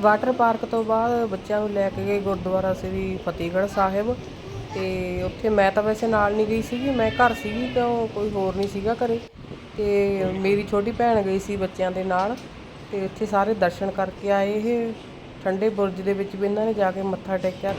Water park ਤੋਂ ਬਾਅਦ ਬੱਚਿਆਂ ਨੂੰ ਲੈ ਕੇ ਗਏ ਗੁਰਦੁਆਰਾ ਸ੍ਰੀ ਫਤਿਹਗੜ੍ਹ ਸਾਹਿਬ ਤੇ ਉੱਥੇ ਮੈਂ ਤਾਂ ਵੈਸੇ ਨਾਲ ਨਹੀਂ ਗਈ ਸੀਗੀ, ਮੈਂ ਘਰ ਸੀਗੀ ਕਿਉਂ ਕੋਈ ਹੋਰ ਨਹੀਂ ਸੀਗਾ ਘਰੇ ਤੇ ਮੇਰੀ ਛੋਟੀ ਭੈਣ ਗਈ ਸੀ ਬੱਚਿਆਂ ਦੇ ਨਾਲ ਤੇ ਉੱਥੇ ਸਾਰੇ ਦਰਸ਼ਨ ਕਰਕੇ ਆਏ ਇਹ ਠੰਡੇ ਬੁਰਜ ਦੇ ਵਿੱਚ ਵੀ ਇਹਨਾਂ ਨੇ ਜਾ ਕੇ ਮੱਥਾ ਟੇਕਿਆ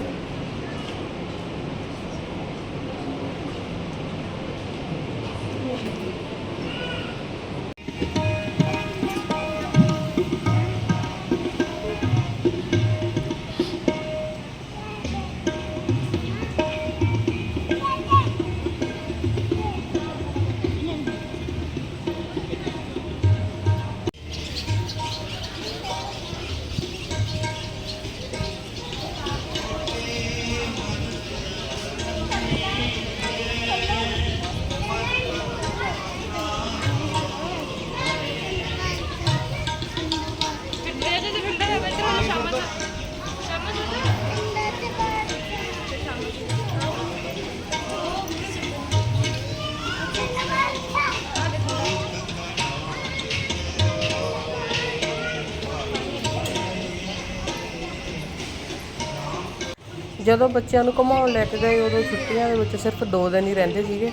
ਜਦੋਂ ਬੱਚਿਆਂ ਨੂੰ ਘੁਮਾਉਣ ਲੈ ਕੇ ਗਏ, ਉਦੋਂ ਛੁੱਟੀਆਂ ਦੇ ਵਿੱਚ ਸਿਰਫ 2 ਦਿਨ ਹੀ ਰਹਿੰਦੇ ਸੀਗੇ।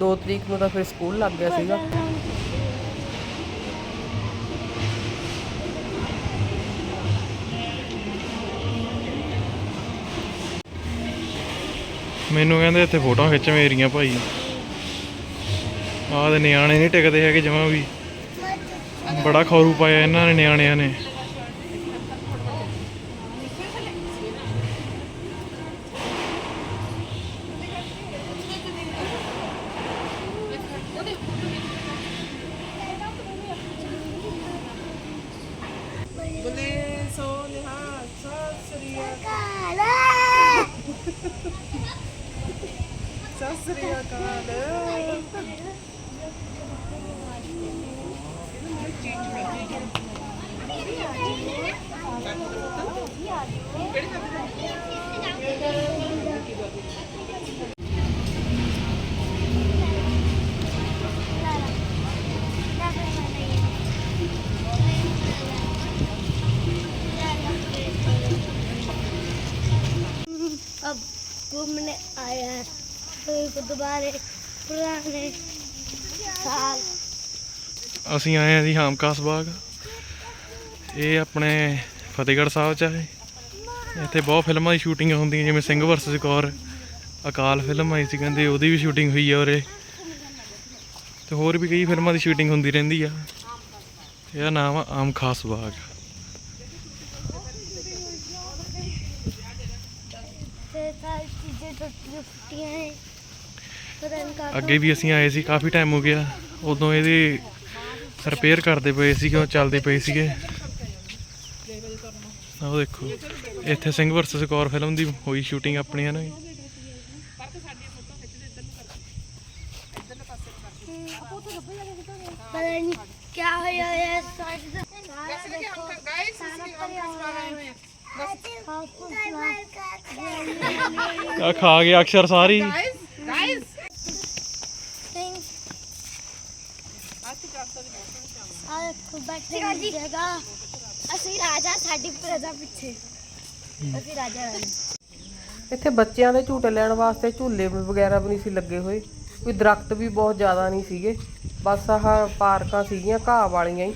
2 ਤਰੀਕ ਨੂੰ ਤਾਂ ਫਿਰ ਸਕੂਲ ਲੱਗ ਗਿਆ ਸੀਗਾ। ਮੈਨੂੰ ਕਹਿੰਦੇ ਇੱਥੇ ਫੋਟੋਆਂ ਖਿੱਚ ਮੇਰੀਆਂ ਭਾਈ। ਆਹ ਦੇ ਨਿਆਣੇ ਨਹੀਂ ਟਿਕਦੇ ਹੈਗੇ ਜਮਾਂ ਵੀ। ਬੜਾ ਖੌਰੂ ਪਾਇਆ ਇਹਨਾਂ ਨੇ ਨਿਆਣਿਆਂ ਨੇ। ਬਲੇ ਸੋ ਨਿਹਾਲ ਸਤਿ ਸ੍ਰੀ ਅਕਾਲ। ਸਤਿ घूमने आए हैं कोई गुरुद्वारे पुराने साल ਅਸੀਂ ਆਏ ਆ ਜੀ ਹਾਮਕਾਸ ਬਾਗ ਇਹ ਆਪਣੇ ਫਤਿਹਗੜ੍ਹ ਸਾਹਿਬ ਚ ਹੈ ਇੱਥੇ ਬਹੁਤ ਫਿਲਮਾਂ ਦੀ ਸ਼ੂਟਿੰਗ ਹੁੰਦੀਆਂ ਜਿਵੇਂ ਸਿੰਘ ਵਰਸਸ ਕੌਰ ਅਕਾਲ ਫਿਲਮ ਆਈ ਸੀ ਕਹਿੰਦੇ ਉਹਦੀ ਵੀ ਸ਼ੂਟਿੰਗ ਹੋਈ ਆ ਉਰੇ ਤੇ ਹੋਰ ਵੀ ਕਈ ਫਿਲਮਾਂ ਦੀ ਸ਼ੂਟਿੰਗ ਹੁੰਦੀ ਰਹਿੰਦੀ ਆ ਇਹਦਾ ਨਾਮ ਆ ਆਮ ਖਾਸ ਬਾਗ फिर सारी ਅੱਗੇ ਵੀ ਅਸੀਂ ਆਏ ਸੀ, ਕਾਫੀ ਟਾਈਮ ਹੋ ਗਿਆ। ਉਦੋਂ ਇਹਦੇ ਰਿਪੇਅਰ ਕਰਦੇ ਪਏ ਸੀ ਕਿਉਂ ਚੱਲਦੇ ਪਏ ਸੀਗੇ। ਆਹ ਦੇਖੋ, ਇੱਥੇ ਸਿੰਘ ਵਰਸਸ ਕੌਰ ਫਿਲਮ ਦੀ ਹੋਈ ਸ਼ੂਟਿੰਗ ਆਪਣੀ ਹੈ ਨਾ ਪਤਾ ਨਹੀਂ ਹੋਇਆ ਹੈ ਸਾਡੇ ਦਾ ਸਾਰਾ ਦੇਖੋ ਗਾਇਸ ਅਸੀਂ ਆਨ ਕਰ ਗਾਇਸ ਆ ਖਾ ਗਿਆ ਅਕਸ਼ਰ ਸਾਰੀ। ਬੈਠੇ ਦੀ ਜਗ੍ਹਾ ਅਸੀਂ ਰਾਜਾ ਸਾਡੀ ਪ੍ਰਜਾ ਪਿੱਛੇ ਅਸੀਂ ਰਾਜਾ ਰਾਣੀ ਇੱਥੇ ਬੱਚਿਆਂ ਦੇ ਝੂਟੇ ਲੈਣ ਵਾਸਤੇ ਝੂਲੇ ਵਗੈਰਾ ਵੀ ਨਹੀਂ ਸੀ ਲੱਗੇ ਹੋਏ। ਕੋਈ ਦਰਖਤ ਵੀ ਬਹੁਤ ਜ਼ਿਆਦਾ ਨਹੀਂ ਸੀਗੇ। ਬਸ ਆਹ ਪਾਰਕਾਂ ਸੀਗੀਆਂ ਘਾਹ ਵਾਲੀਆਂ ਹੀ।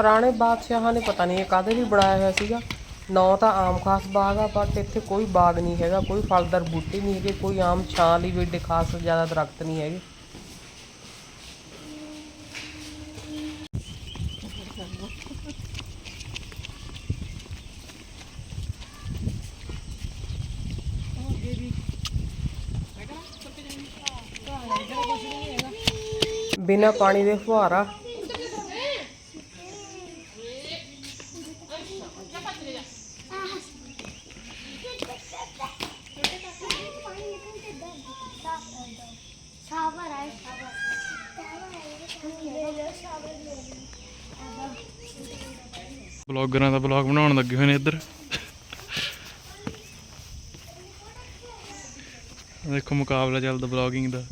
ਪੁਰਾਣੇ ਬਾਦਸ਼ਾਹਾਂ ਨੇ ਪਤਾ ਨਹੀਂ ਇਹ ਕਾਹਦੇ ਲਈ ਬਣਾਇਆ ਹੋਇਆ ਸੀਗਾ। ਨਾਂ ਤਾਂ ਆਮ ਖਾਸ ਬਾਗ ਆ ਬਟ ਇੱਥੇ ਕੋਈ ਬਾਗ ਨਹੀਂ ਹੈਗਾ, ਕੋਈ ਫਲਦਾਰ ਬੂਟੇ ਨਹੀਂ ਹੈਗੇ, ਕੋਈ ਆਮ ਛਾਂ ਲਈ ਵੀ ਖਾਸ ਜ਼ਿਆਦਾ ਦਰਖਤ ਨਹੀਂ ਹੈਗੇ। ਬਿਨਾ ਪਾਣੀ ਦੇ ਫੁਹਾਰਾ ਬਲੌਗਰਾਂ ਦਾ ਬਲੌਗ ਬਣਾਉਣ ਲੱਗੇ ਹੋਏ ਨੇ ਇੱਧਰ। ਦੇਖੋ ਮੁਕਾਬਲਾ ਚੱਲਦਾ ਬਲੌਗਿੰਗ ਦਾ।